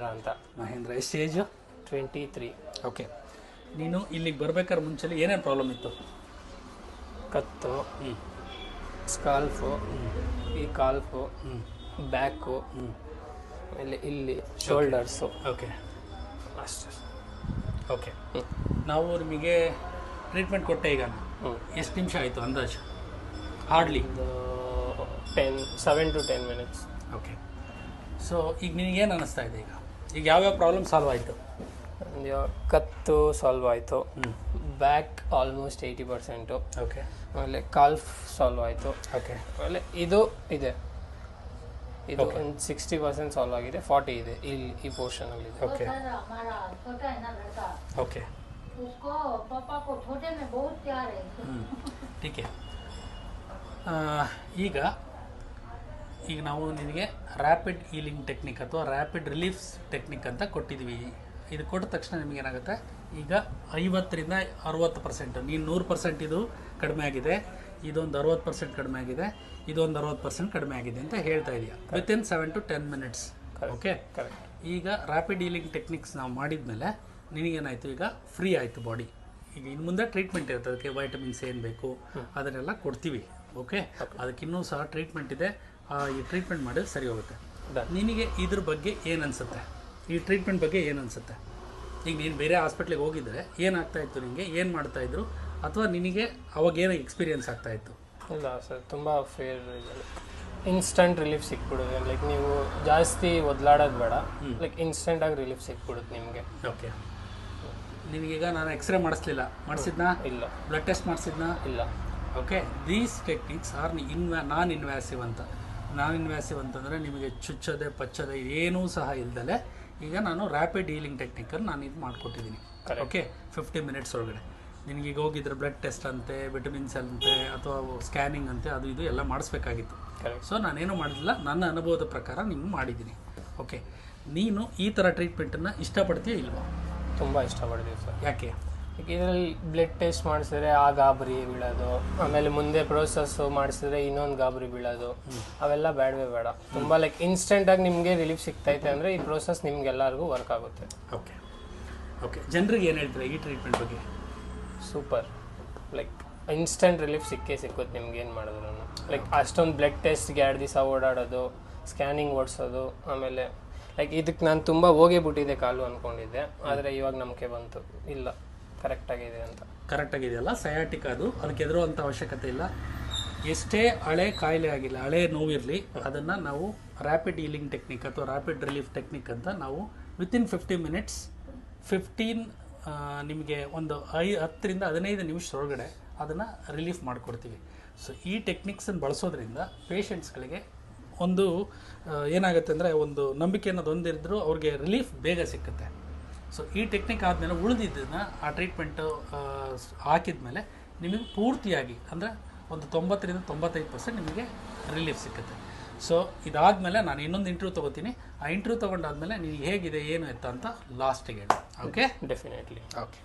ಮಹೇಂದ್ರ ಅಂತ. ಮಹೇಂದ್ರ ಎಷ್ಟು age twenty three okay ನೀನು ಇಲ್ಲಿಗೆ ಬರ್ಬೇಕಾದ್ರೆ ಮುಂಚೆಲಿ ಏನೇನು ಪ್ರಾಬ್ಲಮ್ ಇತ್ತು? ಕತ್ತು ಹ್ಞೂ ಸ್ಕಾಲ್ಫು ಈ ಕಾಲ್ಫು ಹ್ಞೂ ಬ್ಯಾಕು ಹ್ಞೂ ಆಮೇಲೆ ಇಲ್ಲಿ ಶೋಲ್ಡರ್ಸು ಓಕೆ ಅಷ್ಟೇ. ಓಕೆ ನಾವು ನಿಮಗೆ ಟ್ರೀಟ್ಮೆಂಟ್ ಕೊಟ್ಟೆ ಈಗ. ಹ್ಞೂ ಎಷ್ಟು ನಿಮಿಷ ಆಯಿತು ಅಂದಾಜು? ಹಾರ್ಡ್ಲಿ ಒಂದು ten seven to ten minutes okay so ಈಗ ನಿನಗೇನು ಅನ್ನಿಸ್ತಾ ಇದೆ ಈಗ? ಈಗ ಯಾವ್ಯಾವ ಪ್ರಾಬ್ಲಮ್ ಸಾಲ್ವ್ ಆಯಿತು ಕತ್ತು ಸಾಲ್ವ್ ಆಯಿತು ಹ್ಞೂ back almost eighty percent okay ಆಮೇಲೆ ಕಾಲ್ಫ್ ಸಾಲ್ವ್ ಆಯಿತು ಓಕೆ ಆಮೇಲೆ ಇದು ಇದೆ ಇದು ಒಂದು ಸಿಕ್ಸ್ಟಿ ಪರ್ಸೆಂಟ್ ಸಾಲ್ವ್ ಆಗಿದೆ ಫಾರ್ಟಿ ಇದೆ ಇಲ್ಲಿ ಈ ಪೋರ್ಷನಲ್ಲಿ ಇದೆ ಓಕೆ सर हमारा छोटा है ना लड़का ಓಕೆ उसको पापा को छोटे में बहुत प्यार है ಹ್ಞೂ ಟೀಕೆ ಈಗ ಈಗ ನಾವು ನಿನಗೆ ರ್ಯಾಪಿಡ್ ಹೀಲಿಂಗ್ ಟೆಕ್ನಿಕ್ ಅಥವಾ ರ್ಯಾಪಿಡ್ ರಿಲೀಫ್ಸ್ ಟೆಕ್ನಿಕ್ ಅಂತ ಕೊಟ್ಟಿದ್ದೀವಿ ಇದು ಕೊಟ್ಟ ತಕ್ಷಣ ನಿಮಗೇನಾಗುತ್ತೆ ಈಗ ಐವತ್ತರಿಂದ ಅರುವತ್ತು ಪರ್ಸೆಂಟ್ ನೀನು ನೂರು ಪರ್ಸೆಂಟ್ ಇದು ಕಡಿಮೆ ಆಗಿದೆ. ಇದೊಂದು ಅರುವತ್ತು ಪರ್ಸೆಂಟ್ ಕಡಿಮೆ ಆಗಿದೆ. ಇದೊಂದು ಅರುವತ್ತು ಪರ್ಸೆಂಟ್ ಕಡಿಮೆ ಆಗಿದೆ ಅಂತ ಹೇಳ್ತಾ ಇದೆಯಾ. Within seven to ten minutes okay correct ಈಗ ರ್ಯಾಪಿಡ್ ಹೀಲಿಂಗ್ ಟೆಕ್ನಿಕ್ಸ್ ನಾವು ಮಾಡಿದ ಮೇಲೆ ನಿನಗೇನಾಯಿತು ಈಗ? ಫ್ರೀ ಆಯಿತು ಬಾಡಿ ಈಗ ಇನ್ನು ಮುಂದೆ ಟ್ರೀಟ್ಮೆಂಟ್ ಇರುತ್ತೆ ಅದಕ್ಕೆ ವೈಟಮಿನ್ಸ್ ಏನು ಬೇಕು? ಅದನ್ನೆಲ್ಲ ಕೊಡ್ತೀವಿ. ಓಕೆ ಅದಕ್ಕಿನ್ನೂ ಸಹ ಟ್ರೀಟ್ಮೆಂಟ್ ಇದೆ. ಈ ಟ್ರೀಟ್ಮೆಂಟ್ ಮಾಡಿದ್ರೆ ಸರಿ ಹೋಗುತ್ತೆ. ನಿನಗೆ ಇದ್ರ ಬಗ್ಗೆ ಏನು ಅನಿಸುತ್ತೆ ಈ ಟ್ರೀಟ್ಮೆಂಟ್ ಬಗ್ಗೆ ಏನು ಅನಿಸುತ್ತೆ ಈಗ ನೀನು ಬೇರೆ ಹಾಸ್ಪಿಟ್ಲಿಗೆ ಹೋಗಿದ್ರೆ ಏನಾಗ್ತಾ ಇತ್ತು ನಿಮಗೆ ಏನು ಮಾಡ್ತಾ ಇದ್ರು? ಅಥವಾ ನಿನಗೆ ಅವಾಗ ಏನು ಎಕ್ಸ್ಪೀರಿಯನ್ಸ್ ಆಗ್ತಾ ಇತ್ತು? ಇಲ್ಲ ಸರ್ ತುಂಬ ಫೇರ್ ಇದೆ ಇನ್ಸ್ಟಂಟ್ ರಿಲೀಫ್ ಸಿಕ್ಬಿಡುತ್ತೆ. ಲೈಕ್ ನೀವು ಜಾಸ್ತಿ ಒದಲಾಡೋದು ಬೇಡ. ಲೈಕ್ ಇನ್ಸ್ಟೆಂಟಾಗಿ ರಿಲೀಫ್ ಸಿಕ್ಬಿಡುತ್ತೆ ನಿಮಗೆ. ಓಕೆ ನಿಮಗೀಗ ನಾನು ಎಕ್ಸ್ರೇ ಮಾಡಿಸ್ಲಿಲ್ಲ. ಮಾಡಿಸಿದ್ನಾ? ಇಲ್ಲ. ಬ್ಲಡ್ ಟೆಸ್ಟ್ ಮಾಡಿಸಿದ್ನಾ? ಇಲ್ಲ. Okay these techniques are inva non invasive ಅಂತ. ನಾನ್ ಇನ್ವ್ಯಾಸಿವ್ ಅಂತಂದರೆ ನಿಮಗೆ ಚುಚ್ಚದೆ ಪಚ್ಚದೆ ಏನೂ ಸಹ ಇಲ್ದಲೆ ಈಗ ನಾನು ರ್ಯಾಪಿಡ್ ಹೀಲಿಂಗ್ ಟೆಕ್ನಿಕನ್ನು ನಾನು ಇದು ಮಾಡಿಕೊಟ್ಟಿದ್ದೀನಿ ಓಕೆ ಫಿಫ್ಟಿ ಮಿನಿಟ್ಸ್ ಒಳಗಡೆ. ನಿನಗೀಗ ಹೋಗಿದ್ರೆ ಬ್ಲಡ್ ಟೆಸ್ಟ್ ಅಂತೆ ವಿಟಮಿನ್ಸ್ ಅಂತೆ ಅಥವಾ ಸ್ಕ್ಯಾನಿಂಗ್ ಅಂತೆ ಅದು ಇದು ಎಲ್ಲ ಮಾಡಿಸ್ಬೇಕಾಗಿತ್ತು. ಸೊ ನಾನೇನು ಮಾಡಿಲ್ಲ ನನ್ನ ಅನುಭವದ ಪ್ರಕಾರ ನಿಮ್ಗೆ ಮಾಡಿದ್ದೀನಿ ಓಕೆ ನೀನು ಈ ಥರ ಟ್ರೀಟ್ಮೆಂಟನ್ನು ಇಷ್ಟಪಡ್ತೀಯ ಇಲ್ವಾ? ತುಂಬ ಇಷ್ಟಪಡ್ತೀವಿ ಸರ್. ಯಾಕೆ? ಇದರಲ್ಲಿ ಬ್ಲಡ್ ಟೆಸ್ಟ್ ಮಾಡಿಸಿದ್ರೆ ಆ ಗಾಬರಿ ಬೀಳೋದು ಆಮೇಲೆ ಮುಂದೆ ಪ್ರೋಸೆಸ್ ಮಾಡಿಸಿದ್ರೆ ಇನ್ನೊಂದು ಗಾಬರಿ ಬೀಳೋದು ಅವೆಲ್ಲ ಬೇಡವೇ ಬೇಡ. ತುಂಬ ಲೈಕ್ ಇನ್ಸ್ಟೆಂಟಾಗಿ ನಿಮಗೆ ರಿಲೀಫ್ ಸಿಗ್ತೈತೆ ಅಂದರೆ ಈ ಪ್ರೋಸೆಸ್ ನಿಮ್ಗೆಲ್ಲರಿಗೂ ವರ್ಕ್ ಆಗುತ್ತೆ. ಓಕೆ ಓಕೆ ಜನರಿಗೆ ಏನು ಹೇಳ್ತಾರೆ ಈ ಟ್ರೀಟ್ಮೆಂಟ್ ಬಗ್ಗೆ? ಸೂಪರ್ ಲೈಕ್ ಇನ್ಸ್ಟೆಂಟ್ ರಿಲೀಫ್ ಸಿಕ್ಕೇ ಸಿಕ್ಕುತ್ತೆ ನಿಮ್ಗೆ ಏನು ಮಾಡಿದ್ರು ಲೈಕ್ ಅಷ್ಟೊಂದು ಬ್ಲಡ್ ಟೆಸ್ಟ್ಗೆ ಎರಡು ದಿವಸ ಓಡಾಡೋದು ಸ್ಕ್ಯಾನಿಂಗ್ ಓಡಿಸೋದು ಆಮೇಲೆ ಲೈಕ್ ಇದಕ್ಕೆ ನಾನು ತುಂಬ ಹೋಗೇ ಬಿಟ್ಟಿದ್ದೆ ಕಾಲು ಅಂದ್ಕೊಂಡಿದ್ದೆ ಆದರೆ ಇವಾಗ ನಂಬಿಕೆ ಬಂತು. ಇಲ್ಲ. ಕರೆಕ್ಟಾಗಿದೆ ಅಂತ. ಕರೆಕ್ಟಾಗಿದೆಯಲ್ಲ, ಸಯಾಟಿಕ್ ಅದು. ಅದಕ್ಕೆ ಎದುರುವಂಥ ಅವಶ್ಯಕತೆ ಇಲ್ಲ. ಎಷ್ಟೇ ಹಳೆ ಕಾಯಿಲೆ ಆಗಿಲ್ಲ ಹಳೆ ನೋವಿರಲಿ, ಅದನ್ನು ನಾವು ರ್ಯಾಪಿಡ್ ಹೀಲಿಂಗ್ ಟೆಕ್ನಿಕ್ ಅಥವಾ ರ್ಯಾಪಿಡ್ ರಿಲೀಫ್ ಟೆಕ್ನಿಕ್ ಅಂತ ನಾವು ವಿತಿನ್ ಫಿಫ್ಟಿ ಮಿನಿಟ್ಸ್ ಫಿಫ್ಟೀನ್ ನಿಮಗೆ ಒಂದು ಐ, ಹತ್ತರಿಂದ ಹದಿನೈದು ನಿಮಿಷದೊಳಗಡೆ ಅದನ್ನು ರಿಲೀಫ್ ಮಾಡಿಕೊಡ್ತೀವಿ. ಸೊ ಈ ಟೆಕ್ನಿಕ್ಸನ್ನು ಬಳಸೋದ್ರಿಂದ ಪೇಷಂಟ್ಸ್ಗಳಿಗೆ ಒಂದು ಏನಾಗುತ್ತೆ ಅಂದರೆ ಒಂದು ನಂಬಿಕೆ ಅನ್ನೋದು ಹೊಂದಿದ್ರು ಅವ್ರಿಗೆ ರಿಲೀಫ್ ಬೇಗ ಸಿಕ್ಕುತ್ತೆ. ಸೊ ಈ ಟೆಕ್ನಿಕ್ ಆದಮೇಲೆ ಉಳಿದಿದ್ದನ್ನು ಆ ಟ್ರೀಟ್ಮೆಂಟು ಹಾಕಿದ ಮೇಲೆ ನಿಮಗೆ ಪೂರ್ತಿಯಾಗಿ ಅಂದರೆ ಒಂದು ತೊಂಬತ್ತರಿಂದ ತೊಂಬತ್ತೈದು ಪರ್ಸೆಂಟ್ ನಿಮಗೆ ರಿಲೀಫ್ ಸಿಕ್ಕುತ್ತೆ. ಸೊ ಇದಾದಮೇಲೆ ನಾನು ಇನ್ನೊಂದು ಇಂಟರ್ವ್ಯೂ ತೊಗೋತೀನಿ. ಆ ಇಂಟರ್ವ್ಯೂ ತೊಗೊಂಡಾದ್ಮೇಲೆ ನೀವು ಹೇಗಿದೆ ಏನು ಎತ್ತ ಅಂತ ಲಾಸ್ಟಿಗೆ ಹೇಳಿ. Okay definitely okay